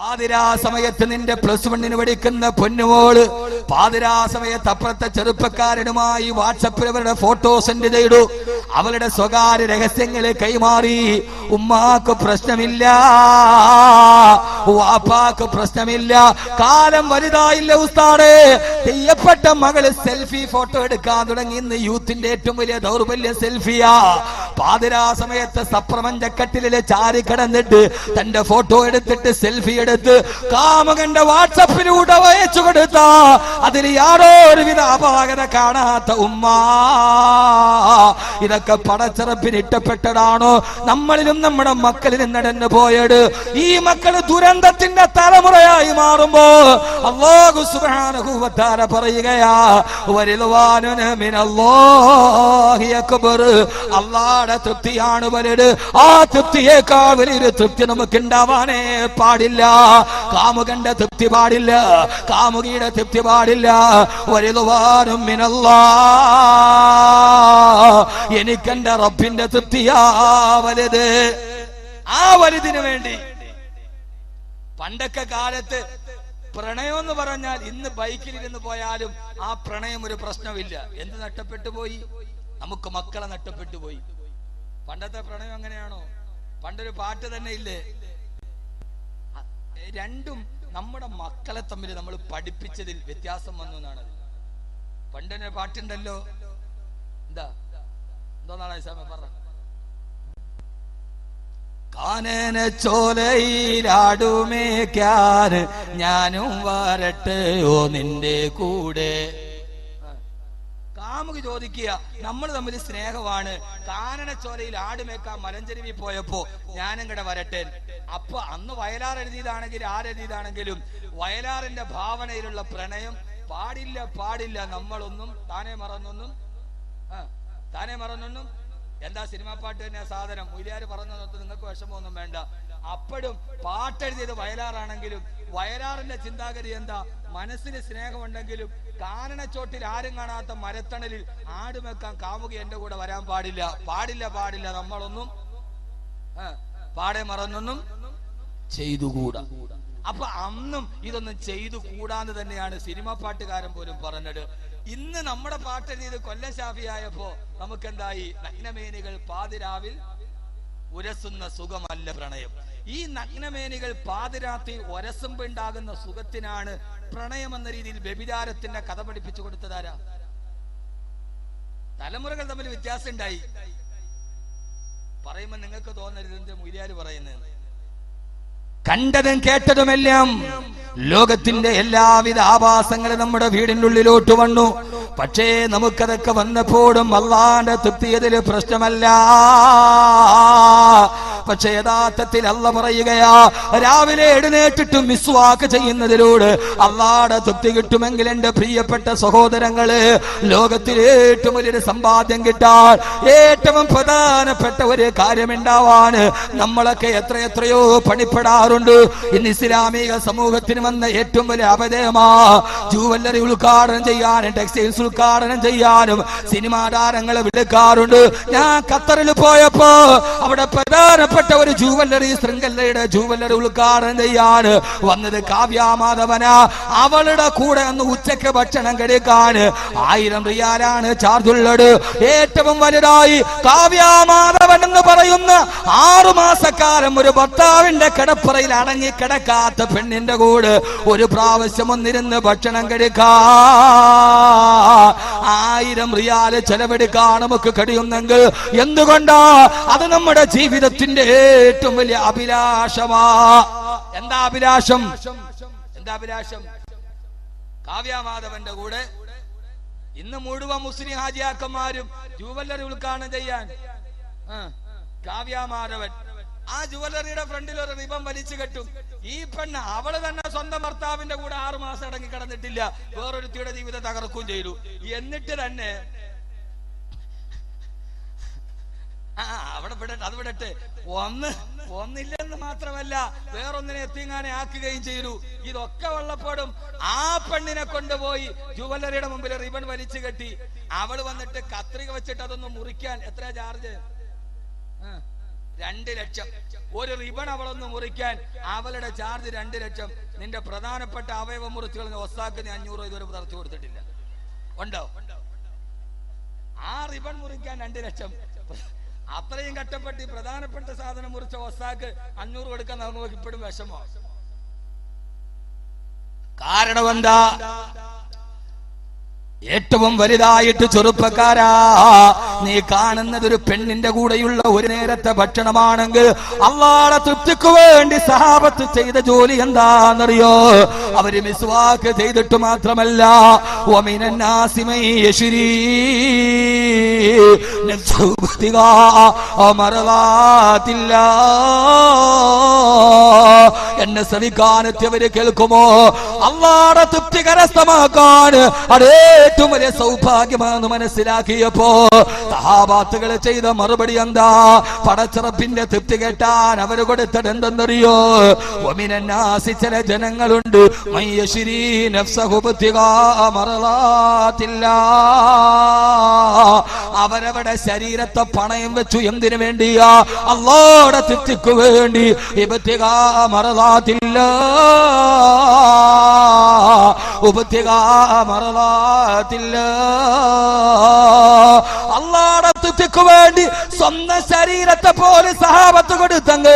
പാതിരാ സമയത്ത് നിന്റെ പ്ലസ് വണ്ണിന് പഠിക്കുന്ന പൊന്നുമോൾ പാതിരാ സമയത്ത് അപ്പുറത്തെ ചെറുപ്പക്കാരനുമായി വാട്സപ്പിൽ അവരുടെ ഫോട്ടോ സെൻഡ് ചെയ്തു. അവരുടെ സ്വകാര്യ രഹസ്യങ്ങളെ കൈമാറി. ഉമ്മാക്ക് പ്രശ്നമില്ല. വാപ്പാക്ക് പ്രശ്നമില്ല. കാലം വലുതായില്ല ഉസ്താടെ ചെയ്യപ്പെട്ട മകൾ സെൽഫി ഫോട്ടോ എടുക്കാൻ തുടങ്ങി. ഇന്ന് യൂത്തിന്റെ ഏറ്റവും വലിയ ദൗർബല്യ സെൽഫിയാ പാതിരാ സമയത്ത് സപ്രപഞ്ചക്കട്ടിലെ ചാരി കിടന്നിട്ട് തന്റെ ഫോട്ടോ എടുത്തിട്ട് സെൽഫി എടുത്ത് കാമകന്റെ വാട്സപ്പിലൂടെ അയച്ചു കൊടുത്ത. അതിൽ യാതൊരുവിധ അപാകത കാണാത്ത ഉമ്മ. ഇതൊക്കെ പടച്ചിറപ്പിന് ഇട്ടപ്പെട്ടതാണോ? നമ്മളിലും നമ്മുടെ മക്കളിലും നടന്നു പോയത് ഈ മക്കൾ ദുരന്തത്തിന്റെ തലമുറയായി മാറുമ്പോ അള്ളാഹു തആല പറയുകയാ വരിദ്വാനുന മിനല്ലാഹി അക്ബർ തൃപ്തിയാണ് വലുത് ആ തൃപ്തിയേക്കാൾ വലിയൊരു തൃപ്തി നമുക്ക് ഉണ്ടാവാനേ പാടില്ല. കാമുകന്റെ തൃപ്തി പാടില്ല. കാമുകിയുടെ തൃപ്തി പാടില്ല. വലുതുവാനും മിനല്ലാ. എനിക്കെന്റെ റബ്ബിന്റെ തൃപ്തിയാ വലുത്. ആ വലുതിന് വേണ്ടി പണ്ടൊക്കെ കാലത്ത് പ്രണയം എന്ന് പറഞ്ഞാൽ ഇന്ന് ബൈക്കിൽ ഇരുന്ന് പോയാലും ആ പ്രണയം ഒരു പ്രശ്നമില്ല. എന്ത് നഷ്ടപ്പെട്ടു പോയി? നമുക്ക് മക്കളെ നഷ്ടപ്പെട്ടു പോയി. പണ്ടത്തെ പ്രണയം അങ്ങനെയാണോ? പണ്ടൊരു പാട്ട് തന്നെ ഇല്ലേ? രണ്ടും നമ്മുടെ മക്കളെ തമ്മിൽ നമ്മൾ പഠിപ്പിച്ചതിൽ വ്യത്യാസം വന്നു എന്നാണ് പണ്ടൊരു പാട്ടുണ്ടല്ലോ. എന്താ? എന്തോന്നാണ് സമയം പറ. കാനന ചോലയിലാടുമേക്കാൻ ഞാനും വരട്ടെ ഓ നിന്റെ കൂടെ? കാമുകി ചോദിക്കുക നമ്മൾ തമ്മിൽ സ്നേഹമാണ്. കാനന ചോലയിൽ ആടുമേക്കാൻ മലഞ്ചെരുവി പോയപ്പോ ഞാനും കൂടെ വരട്ടെ? അപ്പൊ അന്ന് വയലാർ എഴുതിയതാണെങ്കിലും ആരെഴുതിയതാണെങ്കിലും വയലാറിന്റെ ഭാവനയിലുള്ള പ്രണയം പാടില്ല പാടില്ല. നമ്മളൊന്നും താനെ മറന്നൊന്നും താനെ മറന്നൊന്നും. എന്താ സിനിമാ പാട്ട് തന്നെ സാധനം? മുയിലാര് പറഞ്ഞു നിങ്ങൾക്ക് വിഷമമൊന്നും വേണ്ട. അപ്പോഴും പാട്ടെഴുതിയത് വയലാറാണെങ്കിലും വയലാറിന്റെ ചിന്താഗതി എന്താ? മനസ്സിന് സ്നേഹമുണ്ടെങ്കിലും കാനനച്ചോട്ടിൽ ആരും കാണാത്ത മരത്തണലിൽ ആടുമെക്കാൻ കാമുകി എന്റെ കൂടെ വരാൻ പാടില്ല. പാടില്ല പാടില്ല. നമ്മളൊന്നും പാടെ മറന്നൊന്നും ചെയ്തുകൂടാ. അപ്പൊ അന്നും ഇതൊന്നും ചെയ്തു കൂടാന്ന് തന്നെയാണ് സിനിമ പാട്ടുകാരൻ പോലും പറഞ്ഞത്. ഇന്ന് നമ്മുടെ പാട്ടെഴുതിയത് കൊല്ലം ഷാഫിയായപ്പോ നമുക്കെന്തായി? നഗ്നമേനികൾ പാതിരാവിൽ ഉരസുന്ന സുഖമല്ല പ്രണയം. ഈ നഗ്നമേനികൾ പാതിരാത്രി ഒരസുമ്പുണ്ടാകുന്ന സുഖത്തിനാണ് പ്രണയം എന്ന രീതിയിൽ വ്യഭിചാരത്തിന്റെ കഥ പഠിപ്പിച്ചു കൊടുത്തതാരാ? തലമുറകൾ തമ്മിൽ വ്യത്യാസം ഉണ്ടായി പറയുമ്പോ നിങ്ങൾക്ക് തോന്നരുത് എന്റെ മുരിയാര് പറയുന്നത്. കണ്ടതും കേട്ടതുമെല്ലാം ലോകത്തിന്റെ എല്ലാവിധ ആഭാസങ്ങളും നമ്മുടെ വീടിനുള്ളിലോട്ട് വന്നു. പക്ഷേ നമുക്കതൊക്കെ വന്നപ്പോഴും അള്ളാന്റെ തൃപ്തിയതിൽ പ്രശ്നമല്ല. പക്ഷെ യഥാർത്ഥത്തിൽ അല്ല പറയുകയാ രാവിലെ എഴുന്നേറ്റിട്ടും മിസ്വാക്ക് ചെയ്യുന്നതിലൂടെ അള്ളാടെ തൃപ്തി കിട്ടുമെങ്കിൽ എന്റെ പ്രിയപ്പെട്ട സഹോദരങ്ങൾ ലോകത്തിൽ ഏറ്റവും വലിയൊരു സമ്പാദ്യം കിട്ടാൻ ഏറ്റവും പ്രധാനപ്പെട്ട ഒരു കാര്യമുണ്ടാവാൻ നമ്മളൊക്കെ എത്ര എത്രയോ പണിപ്പെടാറുണ്ട്. ഇന്ന് ഇസ്ലാമിക സമൂഹത്തിന് വന്ന ഏറ്റവും വലിയ അപജയമാ ജൂവല്ലറി ഉദ്ഘാടനം ചെയ്യാനും ടെക്സ്റ്റൈൽസ് ഉദ്ഘാടനം ചെയ്യാനും സിനിമാ താരങ്ങളെ വിളിക്കാറുണ്ട്. ഞാൻ ഖത്തറിൽ പോയപ്പോ അവിടെ പ്രധാനപ്പെട്ട ഒരു ജൂവല്ലറി ശൃംഖലയുടെ ജൂവല്ലറി ഉദ്ഘാടനം ചെയ്യാൻ വന്നത് കാവ്യ കാവ്യാമാധവന അവളുടെ കൂടെ അന്ന് ഉച്ചയ്ക്ക് ഭക്ഷണം കഴിക്കാൻ ആയിരം റിയാലാണ് ചാർജ് ഉള്ളത്. ഏറ്റവും വലുതായി കാവ്യാമാധവൻ എന്ന് പറയുന്ന ആറു മാസക്കാലം ഒരു ഭർത്താവിന്റെ കിടപ്പറയിൽ അടങ്ങി കിടക്കാത്ത പെണ്ണിന്റെ കൂടെ ഒരു പ്രാവശ്യം ഒന്നിരുന്ന് ഭക്ഷണം കഴിക്കാ. ആയിരം റിയാൽ ചെലവെടുക്കാൻ നമുക്ക് കഴിയുന്നെങ്കിൽ എന്തുകൊണ്ടാ? അത് നമ്മുടെ ജീവിതത്തിന്റെ ഏറ്റവും വലിയ അഭിലാഷമാ. എന്താ അഭിലാഷം? എന്താ അഭിലാഷം? കാവ്യമാധവന്റെ കൂടെ. ഇന്ന് മുഴുവൻ മുസ്ലിം ഹാജിയാക്കന്മാരും ജൂവല്ലറി ഉദ്ഘാടനം ചെയ്യാൻ. കാവ്യാമാധവൻ. ആ ജുവലറിയുടെ ഫ്രണ്ടിൽ ഒരു റിബൺ വലിച്ചു കെട്ടും. ഈ പെണ്ണ് അവൾ തന്നെ സ്വന്തം ഭർത്താവിന്റെ കൂടെ ആറു മാസം അടങ്ങി കിടന്നിട്ടില്ല. വേറൊരുത്തിയുടെ ജീവിതം തകർക്കുകയും ചെയ്തു. എന്നിട്ട് തന്നെ ആ അവിടെ വിടട്ടെ അത് വിടട്ടെ. ഒന്ന് ഒന്നില്ലെന്ന് മാത്രമല്ല വേറൊന്നിനെ എത്തിങ്ങാനെ ആക്കുകയും ചെയ്തു. ഇതൊക്കെ ഉള്ളപ്പോഴും ആ പെണ്ണിനെ കൊണ്ടുപോയി ജുവലറിയുടെ മുമ്പിൽ റിബൺ വലിച്ചു കെട്ടി. അവൾ വന്നിട്ട് കത്രിക വെച്ചിട്ട് അതൊന്ന് മുറിക്കാൻ. എത്രയാ ചാർജ്? രണ്ട് ലക്ഷം. ഒരു റിബൺ അവളൊന്ന് മുറിക്കാൻ അവളുടെ ചാർജ് രണ്ട് ലക്ഷം. നിന്റെ പ്രധാനപ്പെട്ട അവയവ മുറിച്ചുകൾ ഒസാക്ക് നീ അഞ്ഞൂറ് ഇതുവരെ തറച്ചു കൊടുത്തിട്ടില്ല. ഉണ്ടോ? ആ റിബൺ മുറിക്കാൻ രണ്ട് ലക്ഷം. അത്രയും കഷ്ടപ്പെട്ട് ഈ പ്രധാനപ്പെട്ട സാധനം മുറിച്ച ഒസാക്ക് അഞ്ഞൂറ് കൊടുക്കാൻ നമുക്ക് ഇപ്പോഴും വിഷമോ. കാരണം എന്താ? ഏറ്റവും വലുതായിട്ട് ചെറുപ്പക്കാരാ. നീ കാണുന്നത് ഒരു പെണ്ണിന്റെ കൂടെയുള്ള ഒരു നേരത്തെ ഭക്ഷണമാണെങ്കിൽ അള്ളാടെ തൃപ്തിക്ക് വേണ്ടി സഹാബത്ത് ചെയ്ത ജോലി എന്താണെന്നറിയോ? അവർ മിസ്വാക്ക് ചെയ്തിട്ട് മാത്രമല്ല മറവാത്തില്ല എന്നെ ശ്രമിക്കാനെത്തിയവര് കേൾക്കുമോ? അള്ളാടെ തൃപ്തി കരസ്ഥമാക്കാൻ അത് ഏറ്റവും വലിയ സൗഭാഗ്യമാണെന്ന് മനസ്സിലാക്കിയപ്പോ സഹാബാത്തുകൾ ചെയ്ത മറുപടി എന്താ? പടച്ചിറപ്പിന്റെ തൃപ്തി കേട്ടാൻ അവർ കൊടുത്തത് എന്തെന്നറിയോ? ചില ജനങ്ങളുണ്ട്. അവരവിടെ ശരീരത്തെ പണയം വെച്ചു എന്തിനു വേണ്ടിയാ? അള്ളോടെ തൃപ്തിക്ക് വേണ്ടി. ഇബത്തിക മറലാത്തില്ല. ഉപത്തിക അള്ളാടെ തൃപ്തിക്ക് വേണ്ടി സ്വന്തം ശരീരത്തെ പോലെ സഹാബത്ത് കൊടുത്തങ്ങ്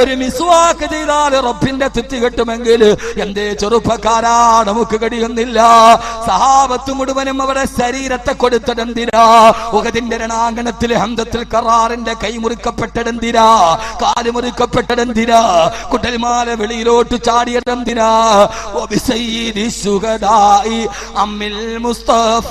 ഒരു മിസ്വാക്ക് ചെയ്താൽ റബ്ബിന്റെ തൃപ്തി കെട്ടുമെങ്കിൽ എന്തേ ചെറുപ്പക്കാരാ? നമുക്ക് കഴിയുന്നില്ല സഹാബത്ത് മുഴുവനും അവരുടെ ശരീരത്തെ കൊടുത്തതെന്തിനാ ഉഗതിന്റെ രണാങ്കണത്തിൽ ഹന്തത്തിൽ കറാറിന്റെ കൈ മുറിക്കപ്പെട്ടതെന്തിനാ കാൽ മുറിക്കപ്പെട്ടതെന്തിനാ കുട്ടൽമാല വെളിയിലോട്ട് ചാടിയതെന്തിനാ അമ്മിൽ മുസ്തഫ.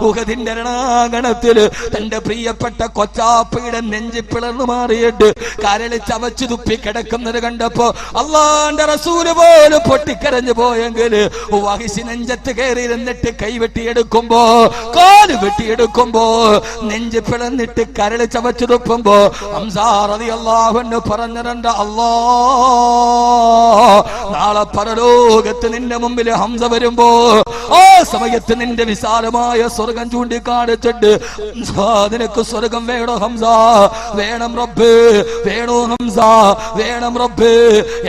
ഉഹദിന്റെ രണാകണത്തിൽ തന്റെ പ്രിയപ്പെട്ട കൊച്ചാപ്പയുടെ നെഞ്ചി പിളർന്നു മാറിയിട്ട് കരളി ചവച്ചു തുപ്പി കിടക്കുന്നത് കണ്ടപ്പോ അള്ളാന്റെ റസൂൽ പോലും പൊട്ടിക്കരഞ്ഞു പോയെങ്കിൽ വഹിശി നെഞ്ചത്ത് കയറി ഇരുന്നിട്ട് കൈ വെട്ടിയെടുക്കുമ്പോ കാൽ വെട്ടിയെടുക്കുമ്പോ നെഞ്ച് പിളർന്നിട്ട് കരളി ചവച്ചു തുപ്പുമ്പോ അംസാറതി അള്ളാഹുന്ന് പറഞ്ഞിട്ടുണ്ട് അല്ലാ നാളെ പരലോകത്ത് നിന്റെ മുമ്പിൽ ഹംസ വരുമ്പോ ആ സമയത്ത് നിന്റെ വിശാലമായ സ്വർഗം ചൂണ്ടിക്കാണിച്ചിട്ട് നിനക്ക് സ്വർഗം വേണോ ഹംസ? വേണം റബ്ബ് വേണോ ഹംസ? വേണം റബ്ബ്.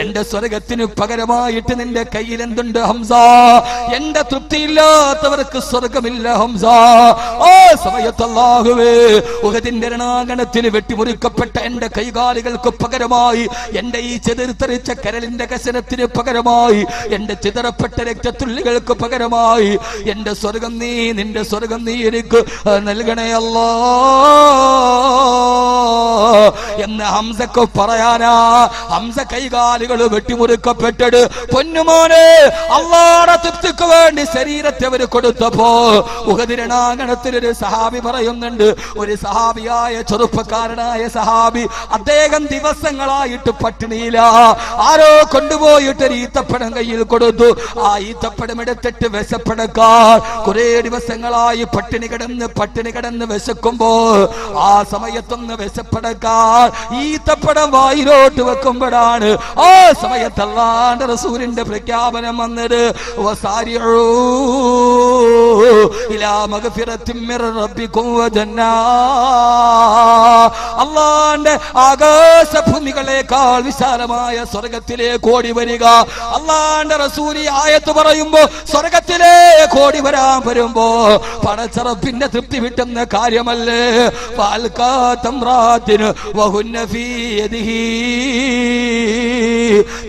എന്റെ സ്വർഗത്തിന് പകരമായിട്ട് നിന്റെ കയ്യിൽ എന്തുണ്ട് ഹംസ? എന്റെ തൃപ്തിയില്ലാത്തവർക്ക് സ്വർഗമില്ല ഹംസ. ഓ സമയത്തല്ലാഹുവേ ഉഹദിന്റെ രണാങ്കണത്തിൽ വെട്ടിമുറിക്കപ്പെട്ട എന്റെ കൈകാലുകൾക്ക് പകരമായി എന്റെ ഈ ചെതിർത്തരിച്ച കരലിന്റെ കശനത്തിന് പകരമായി എന്റെ ചിതറപ്പെട്ട രക്തത്തുള്ളികൾക്ക് പകരമായി എന്റെ സ്വർഗം നീ നിന്റെ സ്വർഗം നീ എനിക്ക് നൽകണേ അല്ലോ. ഹംസക്ക് പറയാനാ. ഹംസ കൈകാലുകൾ വെട്ടിമുറിക്കപ്പെട്ടത് പൊന്നുമോനെ അള്ളാടെ തൃപ്തിക്ക് വേണ്ടി ശരീരത്തെ അവർ കൊടുത്തപ്പോ ഉഹതിരണാങ്കണത്തിൽ ഒരു സഹാബി പറയുന്നുണ്ട്. ഒരു സഹാബിയായ ചെറുപ്പക്കാരനായ സഹാബി അദ്ദേഹം ദിവസങ്ങളായിട്ട് പട്ടിണിയില. ആരോ കൊണ്ടുപോയിട്ട് ഒരു ഈത്തപ്പഴം കയ്യിൽ കൊടുത്തു. ആ ഈത്തപ്പഴം എടുത്തിട്ട് വിശപ്പടക്കാൻ കുറെ ദിവസങ്ങളായി പട്ടിണി കിടന്ന് പട്ടിണി കിടന്ന് വിശക്കുമ്പോ ആ സമയത്തൊന്ന് വിശപ്പടക്കാൻ ഈത്തപ്പഴം വായിലോട്ട് വെക്കുമ്പോഴാണ് ആ സമയത്തല്ലാണ്ട് റസൂലിന്റെ പ്രഖ്യാപനം വന്നത്. ഇലാ മകഫിറത്തിമ്മിറ റബ്ബിക്കും വജന്നാ അള്ളാന്റെ ആകാശഭൂമികളെക്കാൾ വിശാലമായ സ്വർഗത്തിലേക്ക് ഓടി വരിക അള്ളാന്റെ റസൂലി ആയത്ത് പറയുമ്പോ സ്വർഗത്തിലേക്ക് ഓടി വരാൻ വരുമ്പോ പടച്ചറപ്പിന്റെ തൃപ്തി വിട്ടുന്ന കാര്യമല്ലേ പാൽക്കാത്തമ്രാത്തിന്.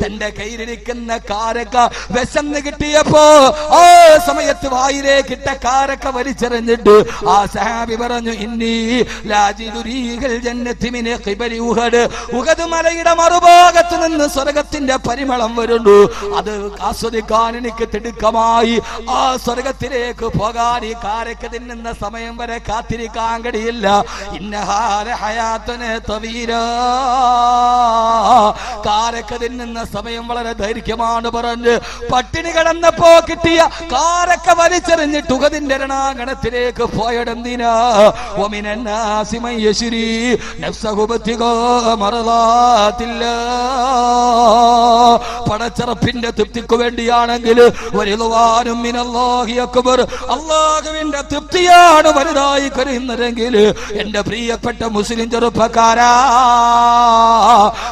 തന്റെ കയ്യിലിരിക്കുന്ന കാരക്ക വിശന്ന് കിട്ടിയപ്പോ ആ സമയത്ത് വായിലേക്ക് കിട്ട കാരക്ക വലിച്ചെറിഞ്ഞിട്ട് ആ സഹാബി പറഞ്ഞു ഇന്നീ ലാജിദുരീകൾ ജന്നത്തിമിനെ ഉഹദ് മലയുടെ മറുഭാഗത്ത് നിന്ന് സ്വർഗത്തിന്റെ പരിമളം വരുന്നു. അത് ആസ്വദിക്കാൻ എനിക്ക് തിടുക്കമായി. ആ സ്വർഗത്തിലേക്ക് പോകാൻ ഈ കാരക്ക് തിന്നുന്ന സമയം വരെ കാത്തിരിക്കാൻ കഴിയില്ല. കാരക്ക് തിന്നുന്ന സമയം വളരെ ദൈർഘ്യമാണ് പറഞ്ഞ് പട്ടിണി കിടന്നപ്പോ കിട്ടിയ കാരക്ക വലിച്ചെറിഞ്ഞിട്ട് ഉഗതിന്റെ രണാങ്കണത്തിലേക്ക് പോയടെന്തിനാ നഫ്സഹുബത്തികോ മറലാത്തില്ല പടച്ചറപ്പിന്റെ തൃപ്തിക്ക് വേണ്ടിയാണെങ്കിൽ വലുതുവാനും അക്ബർ അള്ളാഹുവിന്റെ തൃപ്തിയാണ് വലുതായി കരുതുന്നതെങ്കിൽ എന്റെ പ്രിയപ്പെട്ട മുസ്ലിം ചെറുപ്പക്കാരാ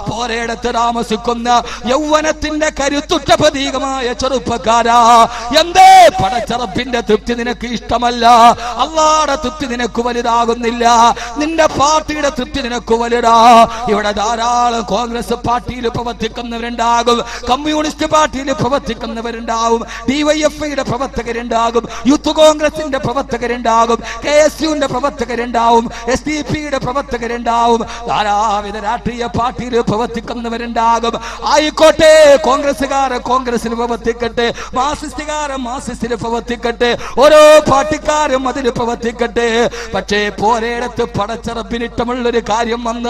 പോരയിടത്ത് താമസിക്കുന്ന യൗവനത്തിന്റെ കരുത്തുറ്റ പ്രതീകമായ ചെറുപ്പക്കാരാ. എന്തേ? പടച്ചറപ്പിന്റെ തൃപ്തി നിനക്ക് ഇഷ്ടമല്ല. അള്ളാടെ തൃപ്തി നിനക്ക് വലുതാകുന്നില്ല. നിന്റെ പാർട്ടിയുടെ തൃപ്തി നിനക്ക് വലുതാ ഇവിടെ ധാരാളം കോൺഗ്രസ് പാർട്ടിയിൽ പ്രവർത്തിക്കുന്നവരുണ്ടാകും. കമ്മ്യൂണിസ്റ്റ് പാർട്ടിയിൽ പ്രവർത്തിക്കുന്നവരുണ്ടാകും. ഡിവൈഎഫ്ഐയുടെ പ്രവർത്തകരുണ്ടാകും. യൂത്ത് കോൺഗ്രസിന്റെ പ്രവർത്തകരുണ്ടാകും. കെ എസ് യുവിന്റെ പ്രവർത്തകരുണ്ടാവും എസ് ഡി പിയുടെ പ്രവർത്തകരുണ്ടാവും ധാരാവിധ രാഷ്ട്രീയ പാർട്ടിയിൽ പ്രവർത്തിക്കുന്നവരുണ്ടാകും. ആയിക്കോട്ടെ കോൺഗ്രസുകാർ കോൺഗ്രസിൽ പ്രവർത്തിക്കട്ടെ. മാർസിസ്റ്റുകാരൻ മാർസിസ്റ്റിൽ പ്രവർത്തിക്കട്ടെ. ഓരോ പാർട്ടിക്കാരും അതിൽ പ്രവർത്തിക്കട്ടെ. പക്ഷേ പോരേടത്ത് പടച്ചറപ്പിനിട്ടമുള്ളൊരു കാര്യം വന്ന്.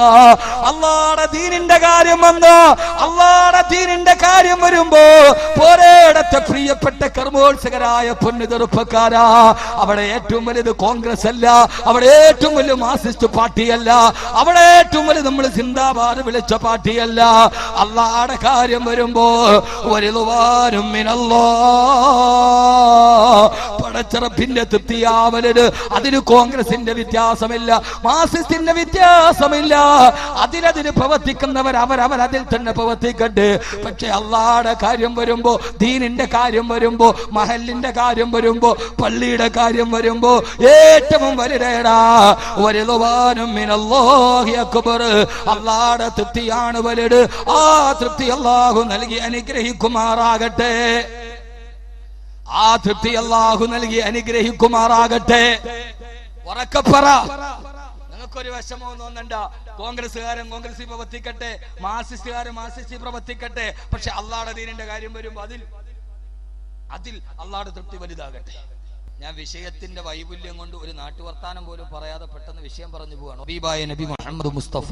അള്ളാടെ ദീനിന്റെ കാര്യം വന്ന്. അള്ളാടെ ദീനിന്റെ കാര്യം വരുമ്പോ പോരേടത്തെ പ്രിയപ്പെട്ട കർമ്മോത്സകരായ പൊന്നു ചെറുപ്പക്കാരാ. അവിടെ ഏറ്റവും വലുത് കോൺഗ്രസ് അല്ല. അവിടെ ഏറ്റവും വലിയ മാർസിസ്റ്റ് പാർട്ടിയല്ല അവിടെ ഏറ്റവും വലുത് നമ്മൾ സിന്ദാബാദ് വിളിച്ച പാർട്ടിയല്ല അള്ളാടെ കാര്യം വരുമ്പോ വലുതുവാനും മിനല്ലോ. പടച്ചിറപ്പിന്റെ തൃപ്തിയാവലത് അതിന് കോൺഗ്രസിന്റെ വ്യത്യാസമില്ല. മാർസിസ്റ്റിന്റെ വ്യത്യാസമില്ല. അതിനതിന് പ്രവർത്തിക്കുന്നവർ അവരവർ അതിൽ തന്നെ പ്രവർത്തിക്കട്ടെ പക്ഷെ അള്ളാടെ കാര്യം വരുമ്പോ ദീനിന്റെ കാര്യം വരുമ്പോ മഹലിന്റെ കാര്യം വരുമ്പോ പള്ളിയുടെ കാര്യം വരുമ്പോ ഏറ്റവും വലുതേടാ. വലുതുവാനും അള്ളാടെ തൃപ്തിയാണ് വലുത്. ആ തൃപ്തി അള്ളാഹു നൽകി അനുഗ്രഹിക്കുമാറാകട്ടെ. ആ തൃപ്തി അള്ളാഹു നൽകി അനുഗ്രഹിക്കുമാറാകട്ടെ. ഉറക്കപ്പറ നിങ്ങൾക്കൊരു വിഷമോ തോന്നണ്ട കോൺഗ്രസ്സുകാരൻ കോൺഗ്രസ് പ്രവർത്തിക്കട്ടെ. മാർസിസ്റ്റുകാരൻ മാർസിസ്റ്റ് പ്രവർത്തിക്കട്ടെ. പക്ഷെ അള്ളാടെ ദീനിന്റെ കാര്യം വരുമ്പോ അതിൽ അതിൽ അള്ളാടെ തൃപ്തി വലുതാകട്ടെ. ഞാൻ വിഷയത്തിന്റെ വൈപുല്യം കൊണ്ട് ഒരു നാട്ടുവർത്താനം പോലും പറയാതെ പെട്ടെന്ന് വിഷയം പറഞ്ഞു പോവാണ്. നബി മുഹമ്മദ് മുസ്തഫ.